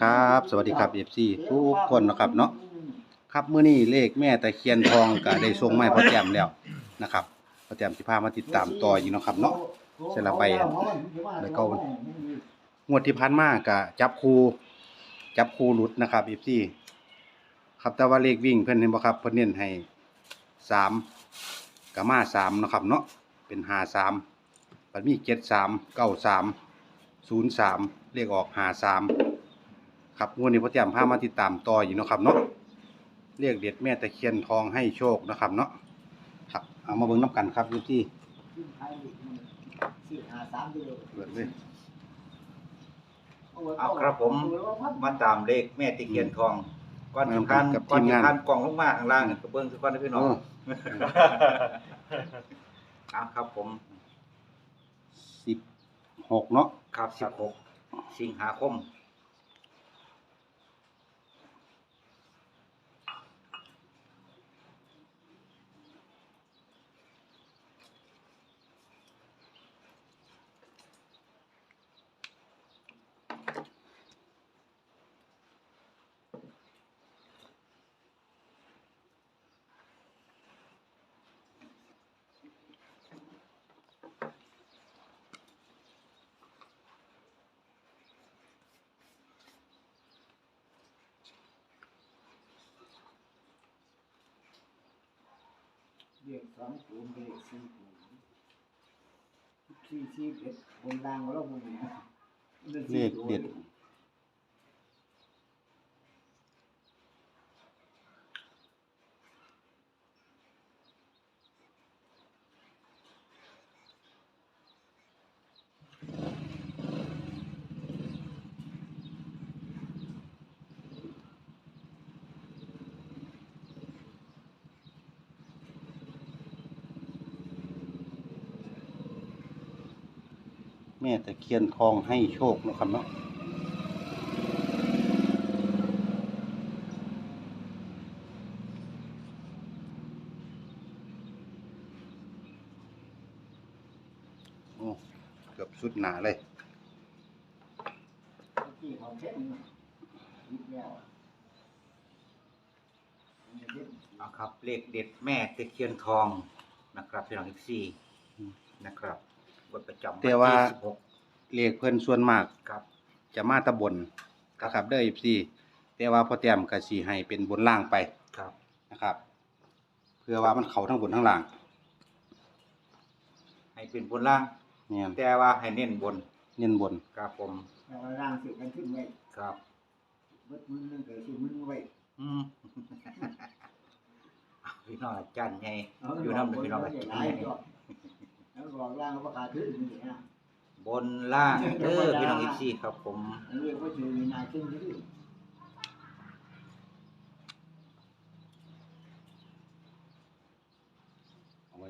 ครับ สวัสดีครับ FC ทุกคนนะครับเนาะครับมื้อนี้เลขแม่ตะเคียนทองก็ได้ส่งมาให้พ่อแจ่มแล้วนะครับพ่อแจ่มสิพามาติดตามต่ออีกเนาะครับเนาะเสร็จแล้วไปอะแล้วก็งวดที่ผ่านมาก็จับคู่จับคู่หลุดนะครับ FC ครับแต่ว่าเลขวิ่งเพิ่นเห็นบ่ครับเพิ่นเน้นให้3ก็มา3เนาะครับเนาะเป็น53บัดมี 73 93 03เลขออก53ครับงวดนี้พ่อแจ่มพามาติดตามต่ออยู่เนาะครับเนาะเลขเด็ดแม่ตะเคียนทองให้โชคนะครับเนาะครับเอามาเบิ่งนํกันครับ FC เปิดเลยเอาครับผมมาตามเลขแม่ตะเคียนทองก่อนมาสำคัญกับก่อนทีมงานสำคัญกล่องลงมาข้างล่างกระเบื้องสักก้อนนะพี่น้องโอ้เอาครับผมสิบหกเนาะ ครับสิบหกสิงหาคม รียกสองศูนย์เรียกสี่ศูนย์สี่สี่เด็ดบนล่างแล้วบนนี้เลขเด็ด แม่ตะเคียนทองให้โชคนะครับเนาะโอ้เกือบสุดหนาเลยนะครับเลขเด็ดแม่ตะเคียนทองนะครับพี่น้องอีกสี่นะครับ บทประจำแต่ว่า ที่สิบหกเลขเพิ่นส่วนมากครับจะมาตะบนนะครับเด้อ14แต่ว่าพอแต้มก็สิให้เป็นบนล่างไปครับนะครับ เพื่อว่ามันเข้าทั้งบนทั้งล่างให้เป็นบนล่าง เนี่ยแต่ว่าให้เน้นบนเน้นบนครับผมแล้วร่างสิกันขึ้นไว้ครับ เบิดมือนึงเกิดสิมือไว้ อืมเอาพี่น้องอาจารย์ไงอยู่น้ำหนึ่งพี่น้องอาจารย์หลายไงรอบ แล้วรองร่างก็ประกาศขึ้นนี่นะบนล่างเด้อพี่น้องอีกสี่ครับผมเรียกว่าชื่อมีนายขึ้นที่เอาไว้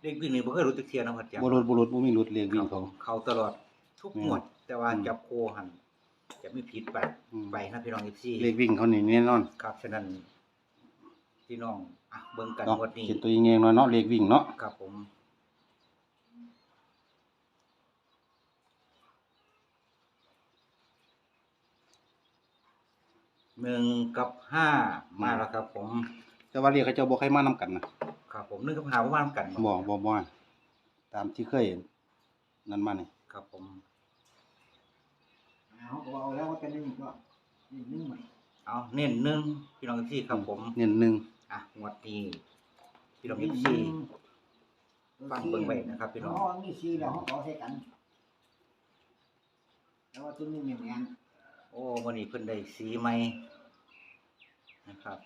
เลขวิ่งนี่บ่เคยรู้จักเทียนะครับอาจารย์บ่รุดบ่รุดบ่มีรุดเลขวิ่งครัเขาบผมเขาตลอดทุกอืมหมวดแต่ว่าอืมจับโคหันจะไม่ผิดไปอืม ไปนะพี่น้องอีกสี่เลขวิ่งเขานี่แน่นอน ครับฉะนั้นพี่น้อง อะเบิ่งกันเนาะงวดนี้เขียนตัวเองเองเนาะเนาะเลขวิ่งเนาะครับผมหนึ่งกับห้ามาแล้วครับ ผมแต่ว่าเลขเขาเจ้าบ่เคยมานํกันนะครับผมหนึ่งกับห้าประมาณกันบ่บ่บ่ตามที่เคยนั่นมานี่ครับผมเขาก็เอาแล้วว่ากันนึงก็นี่นึงใหม่เอาเน้นหนึ่งพี่น้องที่ครับผม เน้นหนึ่ง อะงวดนี้พี่น้องที่ฟังเบิ่งไว้นะครับพี่น้องเขามีซีแล้วเขาเอาใส่กัน แล้วว่าตัวนึงอย่างนี้โอ้วันนี้เพิ่นได้สีใหม่นะครับ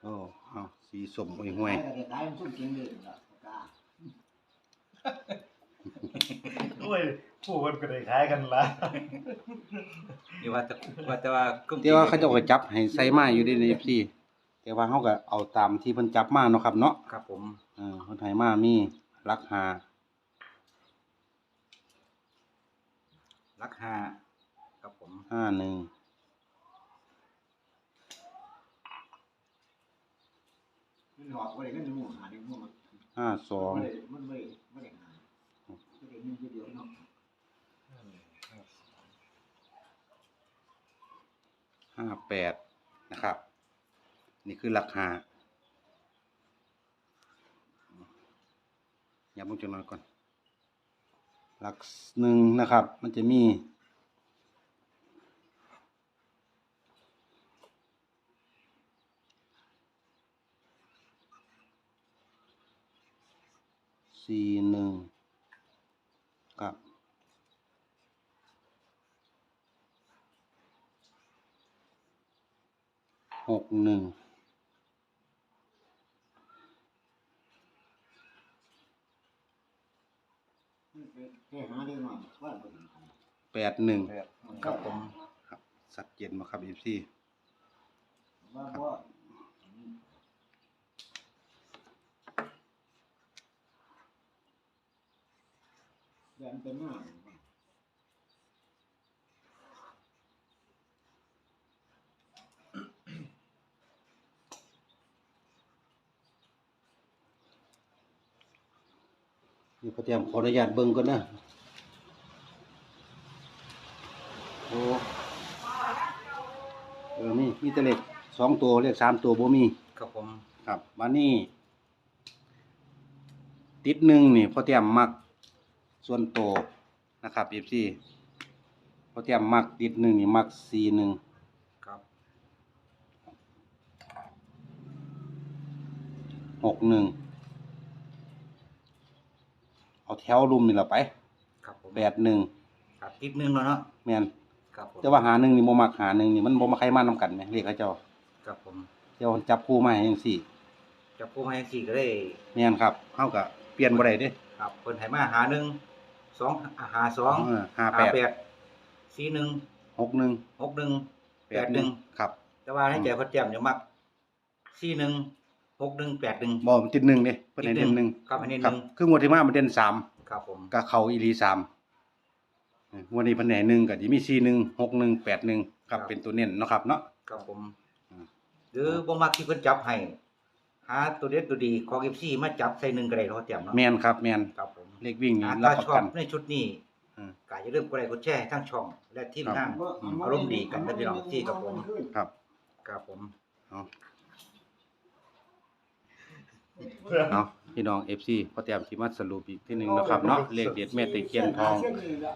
โอ้เอาสีสมห่วยห่วยก็จะกลายเป็นทุ่มเสียงเลยนะกาโอ้ย ผู้คนก็ได้คล้ายกันละนี่ว่าแต่ว่าแต่ว่าก็แต่ว่าเขาเจ้าก็จับให้ใส่มาอยู่ใน FC แต่ว่าเฮาก็เอาตามที่เพิ่นจับมาเนาะครับเนาะครับผมเออเพิ่นให้มามีรักหารักหาครับผมห้าหนึ่งมันหลอกว่าอะไรก็จะมุ่งหาในมุ่งห้าสอง มันไม่ไม่ได้หาไม่ได้เงิน คือหลักหาอย่าบุ้งจังหน่อยก่อน หลักหนึ่งนะครับ มันจะมีสี่หนึ่งกับหกหนึ่ง ไปหาเรื่องหน่อยว่าบ่ดีแปดหนึ่งครับผมครับสัดเจนมาครับอีซีว่าบ่เรียนเป็นหน้า นี่พอเตรียมขออนุญาตเบิ่งก่อนนะโอ้เออนี่มีแต่เลขสองตัวเลขสามตัวบ่มี ครับผม ครับวันนี้ติดหนึ่งนี่พอเตรียมมักส่วนโตวนะครับเอฟซีพอเตรียมมักติดหนึ่งนี่มักสี่หนึ่งครับหกหนึ่ง เอาแถวรุมนี่ละไปครับผมแปดหนึ่งครับติดหนึงแล้วเนาะแม่นครับผมแต่ว่าหาหนึ่งนี่บ่มักหาหนึ่งนี่มันบ่มาใครมานำกันไหมเรียกเขาเจ้าครับผมเจ้าจับคู่มาให้จังซี่จับผู้ให้สี่ก็ได้แม่นครับเฮาก็เปลี่ยนบ่ได้เด้ครับเพิ่นให้มาหาหนึ่งสองหาสองเออหา58แปดสี่หนึ่ง61หกหนึ่งแปดหนึ่ง81ครับ แต่ว่าให้ใจพอแจ่มจะมักสี่หนึ่ง หกหนึ่งแปดหนึ่งบ่มันติดหนึ่งเด้เพิ่นให้เด่นหนึ่งครับอันนี้หครับนึ่ง คืองวดที่มามันเด่นสามครับผมก็เข้าอีหลีสามเอองวดนี้เพิ่นให้หนึ่งก็สิมี41 61 81ครับเป็นตัวเน้นเนาะครับเนาะ ครับผมอืม หรือบ่มักที่เพิ่นจับให้หาตัวเด็ดตัวดีของ FC มาจับใส่หนึ่งก็ได้เนาะแจ่มเนาะแม่นครับแม่นครับผมเลขวิ่งนี่อ่ารับถ้าประชอกับนในชุดนี้อืม ก็อย่าลืมกดไลค์กดแชร์ทั้งช่อง และทีมครับงาน อารมณ์ดีกันนะพี่น้องที่กับผม ครับ ครับผม เอา เอาพี่น้อง FC พอเตรียมสิมาสรุปอีกทีหนึงเนาะครับเนาะเลขเด็ดแม่ตะเคียนทอง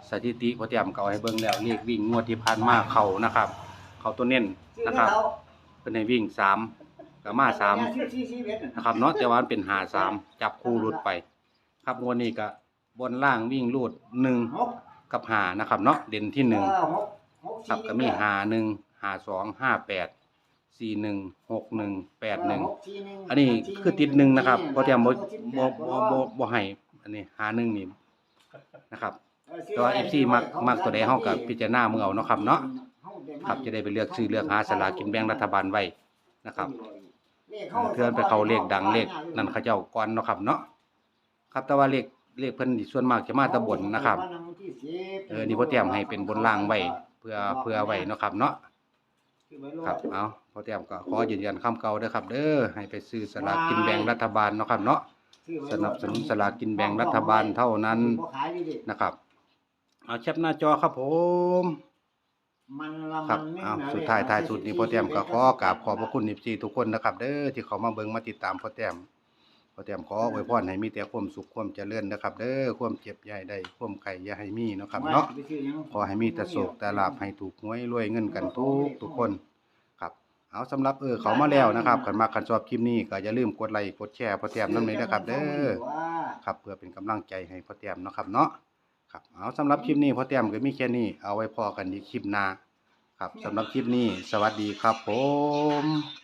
สถิติพอเตรียมเก่าให้เบิ่งแล้วเลขวิ่งงวดที่ผ่านมาเข้านะครับ เข้าตัวเน้นนะครับเพิ่นให้วิ่งสามก็มาสาม นะครับเนาะแต่ว่ามันเป็นหาสามจับคู่รุดไป ครับงวดนี้ก็บนล่างวิ่งรูดหนึ่งกับหานะครับเนาะเด่นที่หนึ่งครับก็มีหาหนึ่งหาสองห้าแปด สี่หนึ่งหกหนึ่งแปดหนึ่งอันนี้คือติดหนึ่งนะครับพอเตรียมบ่บ่บ่บ่บ่ให้อันนี้หาหนึ่งนี่นะครับแต่ว่า FC มักมักตัวใดเฮาก็พิจารณามือเอาเนาะครับเนาะครับจะได้ไปเลือกซื้อเลือกหาสลากกินแบ่งรัฐบาลไว้นะครับเอ่อเทื่อนไปเข้าเลขดังเลขนั่นเขาเจ้าก่อนเนาะครับเนาะครับแต่ว่าเลขเลขเพิ่นนี่ส่วนมากจะมาแตะบนนะครับเออนี่พ่อเตรียมให้เป็นบนล่างไว้เพื่อเพื่อไว้เนาะครับเนาะ ครับเอาพ่อเตรียมก็ขอยืนยันคำเก่าเด้อครับ เด้อให้ไปซื้อสลากกินแบ่งรัฐบาลเนาะครับเนาะสนับสนุนสลากกินแบ่งรัฐบาลเท่านั้นนะครับเอาแคปหน้าจอครับผมครับเอาสุดท้ายท้ายสุดนี้พ่อเตรียมก็ขอกราบขอบพระคุณนิฟซีทุกคนนะครับ เด้อที่เขามาเบิ่งมาติดตามพ่อเตรียม พ่อเตรียมขออวยพรให้มีแต่ความสุขความเจริญนะครับเด้อความเจ็บอย่าให้ได้ความไข่อย่าให้มีเนาะครับเนาะขอให้มีแต่โศกแต่ลาภให้ถูกหวยรวยเงินกันทุกทุกคนครับเอาสำหรับเออเขามาแล้วนะครับขันมาขันชอบคลิปนี้ก็อย่าลืมกดไลค์กดแชร์พ่อเตรียมน้ำเลยนะครับ เด้อครับเพื่อเป็นกำลังใจให้พ่อเตรียมเนาะครับเนาะครับเอาสำหรับคลิปนี้พ่อเตรียมก็มีแค่นี้เอาไว้พอกันอีกคลิปหน้าครับสำหรับคลิปนี้ สวัสดีครับผม